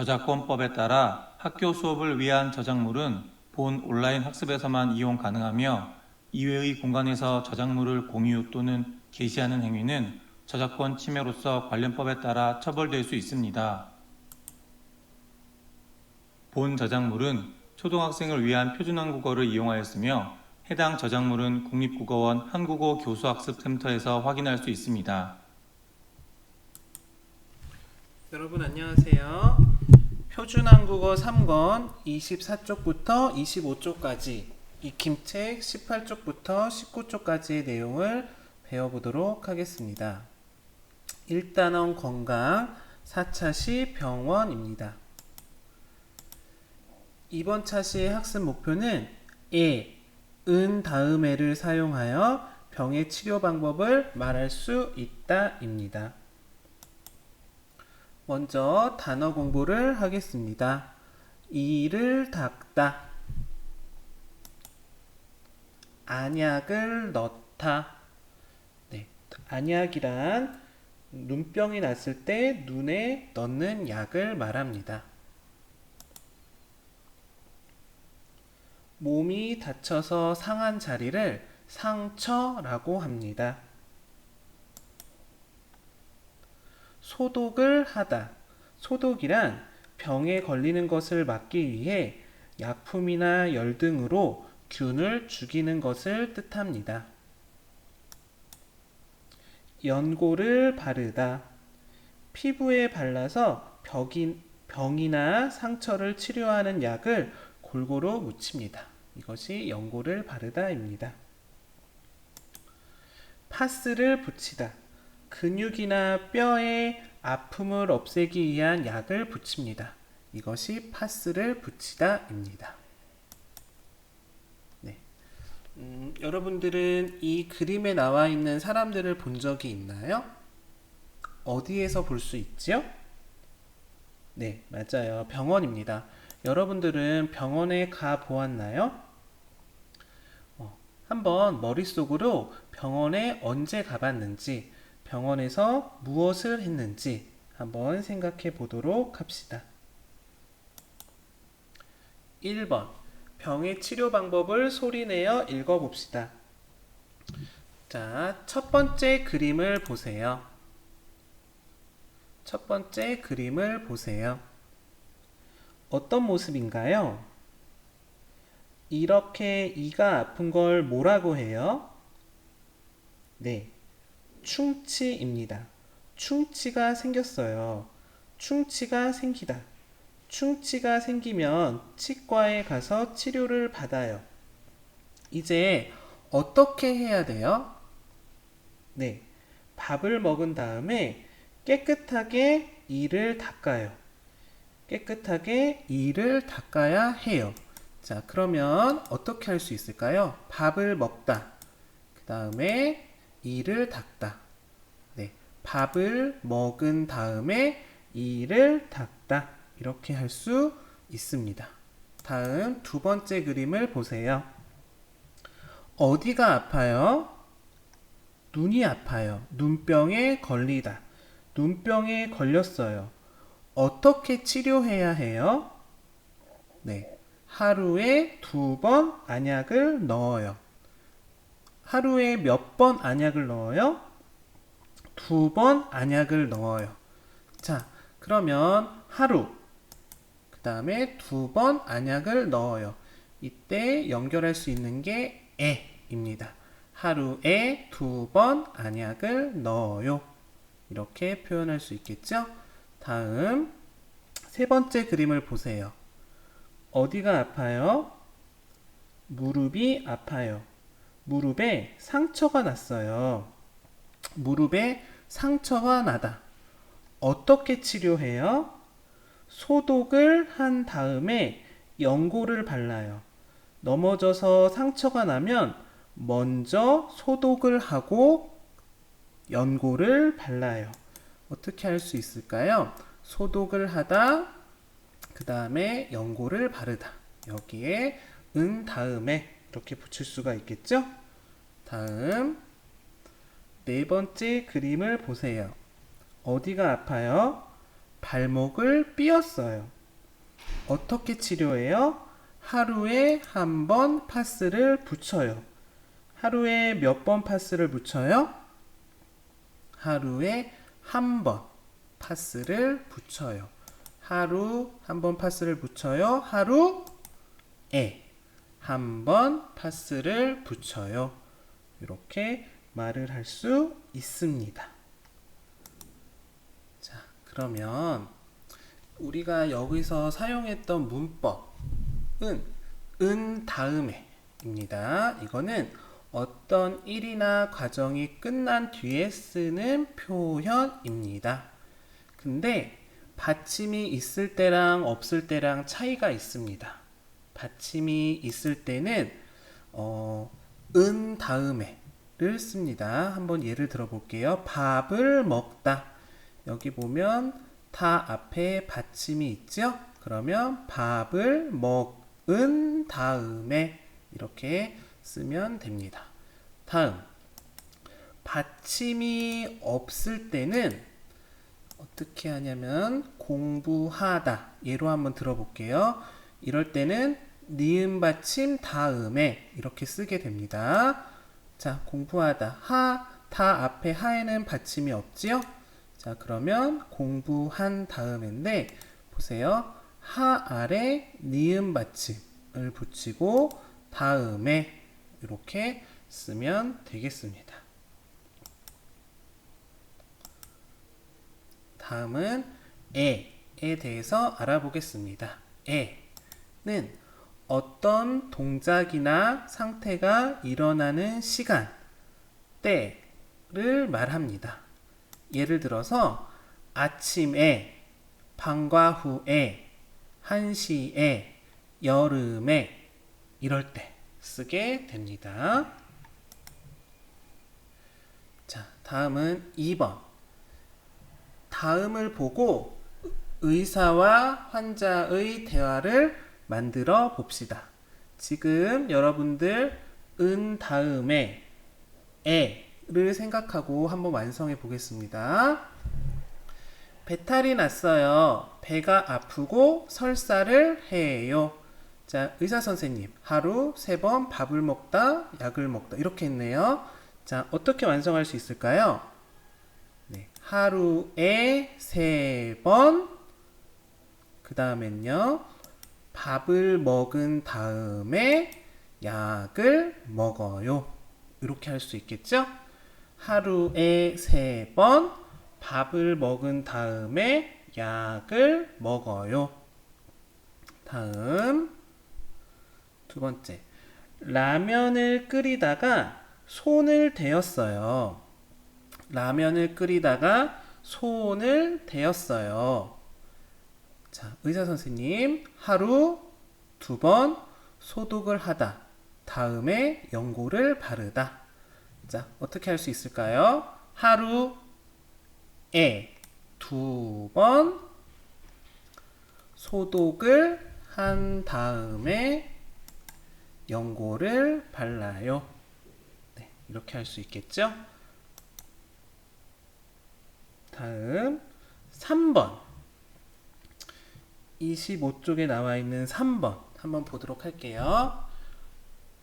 저작권법에 따라 학교 수업을 위한 저작물은 본 온라인 학습에서만 이용 가능하며 이외의 공간에서 저작물을 공유 또는 게시하는 행위는 저작권 침해로서 관련법에 따라 처벌될 수 있습니다. 본 저작물은 초등학생을 위한 표준한국어를 이용하였으며 해당 저작물은 국립국어원 한국어 교수학습센터에서 확인할 수 있습니다. 여러분 안녕하세요. 표준한국어 3권 24쪽부터 25쪽까지 익힘책 18쪽부터 19쪽까지의 내용을 배워보도록 하겠습니다. 1단원 건강 4차시 병원입니다. 이번 차시의 학습 목표는 에, 은 다음에를 사용하여 병의 치료 방법을 말할 수 있다입니다. 먼저 단어 공부를 하겠습니다. 이를 닦다. 안약을 넣다. 네, 안약이란 눈병이 났을 때 눈에 넣는 약을 말합니다. 몸이 다쳐서 상한 자리를 상처라고 합니다. 소독을 하다. 소독이란 병에 걸리는 것을 막기 위해 약품이나 열 등으로 균을 죽이는 것을 뜻합니다. 연고를 바르다. 피부에 발라서 벽인, 병이나 상처를 치료하는 약을 골고루 묻힙니다. 이것이 연고를 바르다입니다. 파스를 붙이다. 근육이나 뼈의 아픔을 없애기 위한 약을 붙입니다. 이것이 파스를 붙이다입니다. 네. 음, 여러분들은 이 그림에 나와 있는 사람들을 본 적이 있나요? 어디에서 볼 수 있죠? 네, 맞아요. 병원입니다. 여러분들은 병원에 가 보았나요? 어, 한번 머릿속으로 병원에 언제 가봤는지, 병원에서 무엇을 했는지 한번 생각해 보도록 합시다. 1번. 병의 치료 방법을 소리내어 읽어봅시다. 자, 첫 번째 그림을 보세요. 첫 번째 그림을 보세요. 어떤 모습인가요? 이렇게 이가 아픈 걸 뭐라고 해요? 네, 충치입니다. 충치가 생겼어요. 충치가 생기다. 충치가 생기면 치과에 가서 치료를 받아요. 이제 어떻게 해야 돼요? 네, 밥을 먹은 다음에 깨끗하게 이를 닦아요. 깨끗하게 이를 닦아야 해요. 자, 그러면 어떻게 할 수 있을까요? 밥을 먹다. 그 다음에 이를 닦다. 네, 밥을 먹은 다음에 이를 닦다. 이렇게 할 수 있습니다. 다음 두 번째 그림을 보세요. 어디가 아파요? 눈이 아파요. 눈병에 걸리다. 눈병에 걸렸어요. 어떻게 치료해야 해요? 네. 하루에 두 번 안약을 넣어요. 하루에 몇 번 안약을 넣어요? 두 번 안약을 넣어요. 자, 그러면 하루, 그 다음에 두 번 안약을 넣어요. 이때 연결할 수 있는 게 에입니다. 하루에 두 번 안약을 넣어요. 이렇게 표현할 수 있겠죠? 다음, 세 번째 그림을 보세요. 어디가 아파요? 무릎이 아파요. 무릎에 상처가 났어요. 무릎에 상처가 나다. 어떻게 치료해요? 소독을 한 다음에 연고를 발라요. 넘어져서 상처가 나면 먼저 소독을 하고 연고를 발라요. 어떻게 할 수 있을까요? 소독을 하다, 그 다음에 연고를 바르다. 여기에 은 다음에 이렇게 붙일 수가 있겠죠? 다음 네 번째 그림을 보세요. 어디가 아파요? 발목을 삐었어요. 어떻게 치료해요? 하루에 한 번 파스를 붙여요. 하루에 몇 번 파스를 붙여요? 하루에 한 번 파스를 붙여요. 하루 한 번 파스를 붙여요. 하루에 한번 파스를 붙여요. 이렇게 말을 할 수 있습니다. 자, 그러면 우리가 여기서 사용했던 문법은 은 다음에입니다. 이거는 어떤 일이나 과정이 끝난 뒤에 쓰는 표현입니다. 근데 받침이 있을 때랑 없을 때랑 차이가 있습니다. 받침이 있을 때는 어, 은 다음에를 씁니다. 한번 예를 들어볼게요. 밥을 먹다. 여기 보면 다 앞에 받침이 있죠? 그러면 밥을 먹은 다음에 이렇게 쓰면 됩니다. 다음 받침이 없을 때는 어떻게 하냐면 공부하다 예로 한번 들어볼게요. 이럴 때는 니은 받침 다음에 이렇게 쓰게 됩니다. 자, 공부하다 하, 다 앞에 하에는 받침이 없지요? 자, 그러면 공부한 다음인데 보세요. 하 아래 니은 받침을 붙이고 다음에 이렇게 쓰면 되겠습니다. 다음은 에에 대해서 알아보겠습니다. 에는 어떤 동작이나 상태가 일어나는 시간, 때를 말합니다. 예를 들어서 아침에, 방과 후에, 한시에, 여름에 이럴 때 쓰게 됩니다. 자, 다음은 2번. 다음을 보고 의사와 환자의 대화를 만들어 봅시다. 지금 여러분들 은 다음에 에를 생각하고 한번 완성해 보겠습니다. 배탈이 났어요. 배가 아프고 설사를 해요. 자, 의사 선생님, 하루 세 번 밥을 먹다, 약을 먹다 이렇게 했네요. 자, 어떻게 완성할 수 있을까요? 네, 하루에 세 번, 그 다음엔요, 밥을 먹은 다음에 약을 먹어요. 이렇게 할 수 있겠죠? 하루에 세 번, 밥을 먹은 다음에 약을 먹어요. 다음, 두 번째. 라면을 끓이다가 손을 대었어요. 라면을 끓이다가 손을 대었어요. 자, 의사 선생님, 하루 두 번 소독을 하다. 다음에 연고를 바르다. 자, 어떻게 할 수 있을까요? 하루에 두 번 소독을 한 다음에 연고를 발라요. 네, 이렇게 할 수 있겠죠? 다음 3번 25쪽에 나와 있는 3번 한번 보도록 할게요.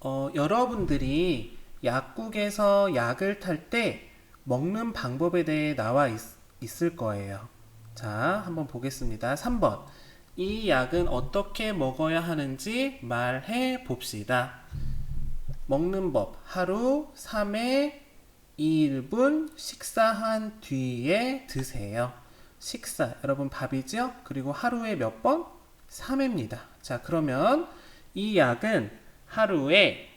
어, 여러분들이 약국에서 약을 탈 때 먹는 방법에 대해 나와 있, 있을 거예요. 자, 한번 보겠습니다. 3번. 이 약은 어떻게 먹어야 하는지 말해 봅시다. 먹는 법. 하루 3회 1분 식사한 뒤에 드세요. 식사. 여러분 밥이죠? 그리고 하루에 몇 번? 3회입니다. 자, 그러면 이 약은 하루에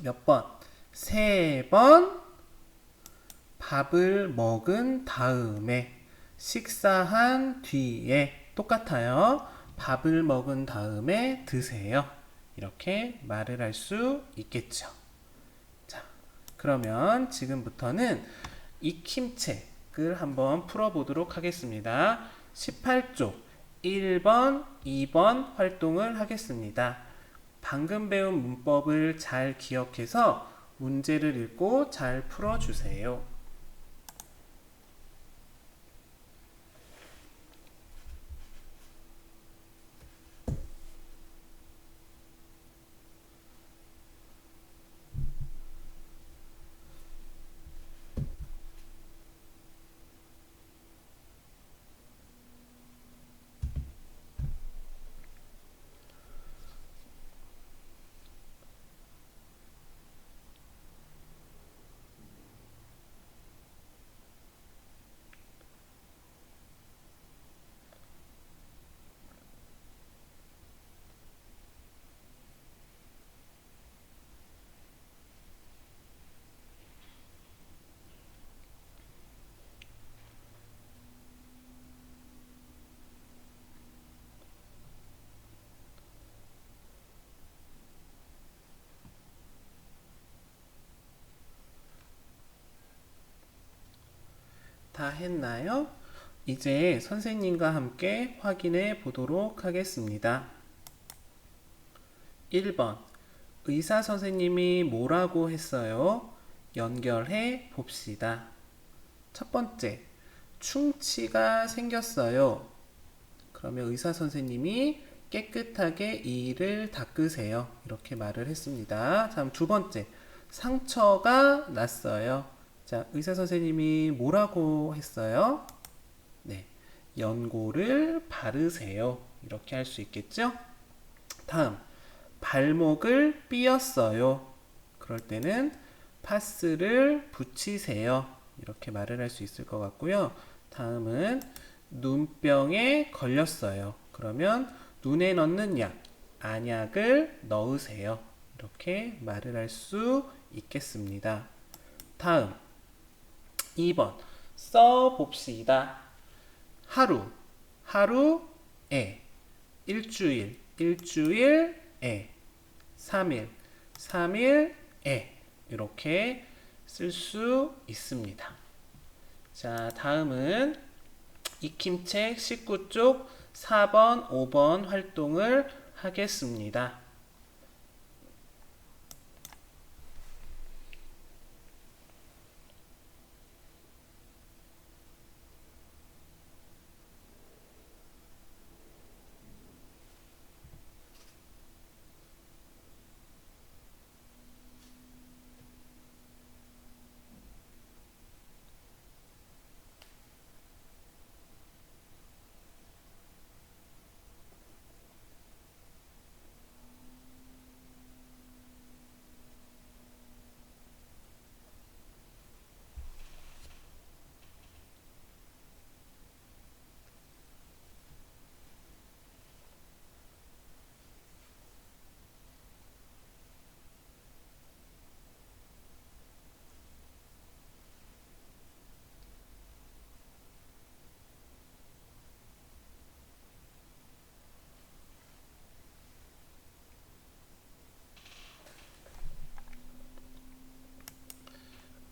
몇 번? 세 번 밥을 먹은 다음에 식사한 뒤에 똑같아요. 밥을 먹은 다음에 드세요. 이렇게 말을 할 수 있겠죠. 자, 그러면 지금부터는 익힘책 을 한번 풀어보도록 하겠습니다. 18쪽 1번, 2번 활동을 하겠습니다. 방금 배운 문법을 잘 기억해서 문제를 읽고 잘 풀어주세요. 다 했나요? 이제 선생님과 함께 확인해 보도록 하겠습니다. 1번. 의사 선생님이 뭐라고 했어요? 연결해 봅시다. 첫 번째. 충치가 생겼어요. 그러면 의사 선생님이 깨끗하게 이를 닦으세요. 이렇게 말을 했습니다. 다음 두 번째. 상처가 났어요. 자, 의사 선생님이 뭐라고 했어요? 네. 연고를 바르세요. 이렇게 할 수 있겠죠? 다음. 발목을 삐었어요. 그럴 때는 파스를 붙이세요. 이렇게 말을 할 수 있을 것 같고요. 다음은 눈병에 걸렸어요. 그러면 눈에 넣는 약, 안약을 넣으세요. 이렇게 말을 할 수 있겠습니다. 다음 2번. 써 봅시다. 하루. 하루에. 일주일. 일주일에. 3일. 3일에. 이렇게 쓸 수 있습니다. 자, 다음은 익힘책 19쪽 4번, 5번 활동을 하겠습니다.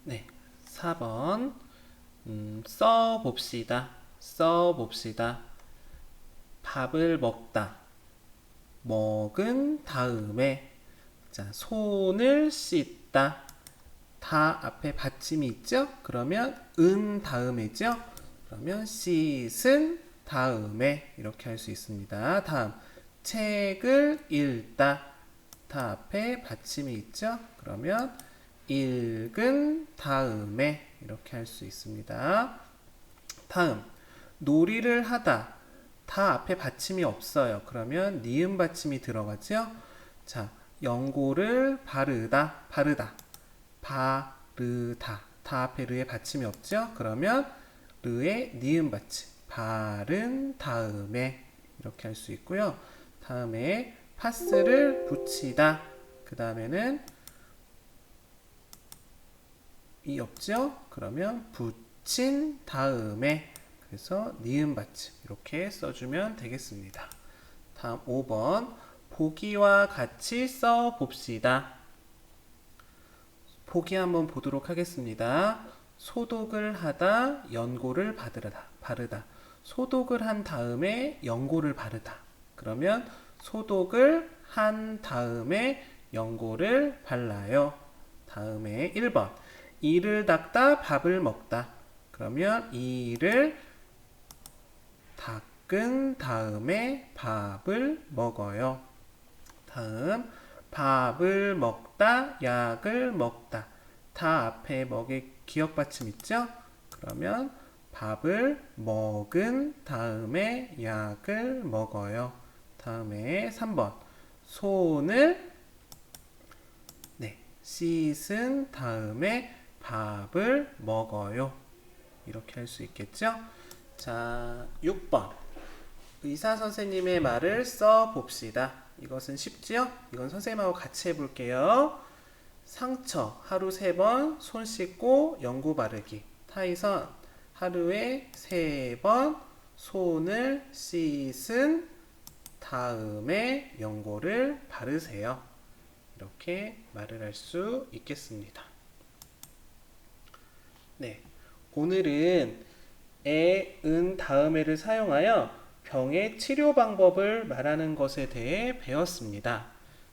네, 4번 음, 써 봅시다. 써 봅시다. 밥을 먹다. 먹은 다음에 자, 손을 씻다. 다 앞에 받침이 있죠? 그러면 은 다음에죠? 그러면 씻은 다음에 이렇게 할 수 있습니다. 다음 책을 읽다. 다 앞에 받침이 있죠? 그러면 읽은 다음에 이렇게 할 수 있습니다. 다음 놀이를 하다 다 앞에 받침이 없어요. 그러면 니은 받침이 들어가죠. 자 연고를 바르다 바르다 바르다 다 앞에 르에 받침이 없죠. 그러면 르에 니은 받침 바른 다음에 이렇게 할 수 있고요. 다음에 파스를 붙이다 그 다음에는 이 없죠? 그러면 붙인 다음에 그래서 니은 받침 이렇게 써주면 되겠습니다. 다음 5번 보기와 같이 써 봅시다. 보기 한번 보도록 하겠습니다. 소독을 하다 연고를 바르다 바르다 소독을 한 다음에 연고를 바르다 그러면 소독을 한 다음에 연고를 발라요. 다음에 1번 이를 닦다 밥을 먹다. 그러면 이를 닦은 다음에 밥을 먹어요. 다음 밥을 먹다 약을 먹다. 다 앞에 먹의 기억 받침 있죠? 그러면 밥을 먹은 다음에 약을 먹어요. 다음에 3번 손을 네, 씻은 다음에 밥을 먹어요. 이렇게 할 수 있겠죠? 자, 6번. 의사 선생님의 말을 써 봅시다. 이것은 쉽지요? 이건 선생님하고 같이 해볼게요. 상처 하루 세 번 손 씻고 연고 바르기. 타이선 하루에 세 번 손을 씻은 다음에 연고를 바르세요. 이렇게 말을 할 수 있겠습니다. 네. 오늘은 에, 은 다음에를 사용하여 병의 치료 방법을 말하는 것에 대해 배웠습니다.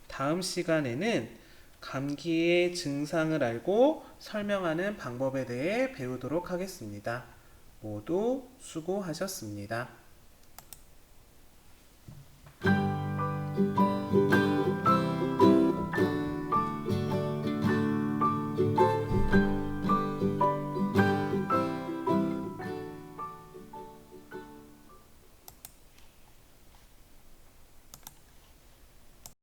다음 시간에는 감기의 증상을 알고 설명하는 방법에 대해 배우도록 하겠습니다. 모두 수고하셨습니다.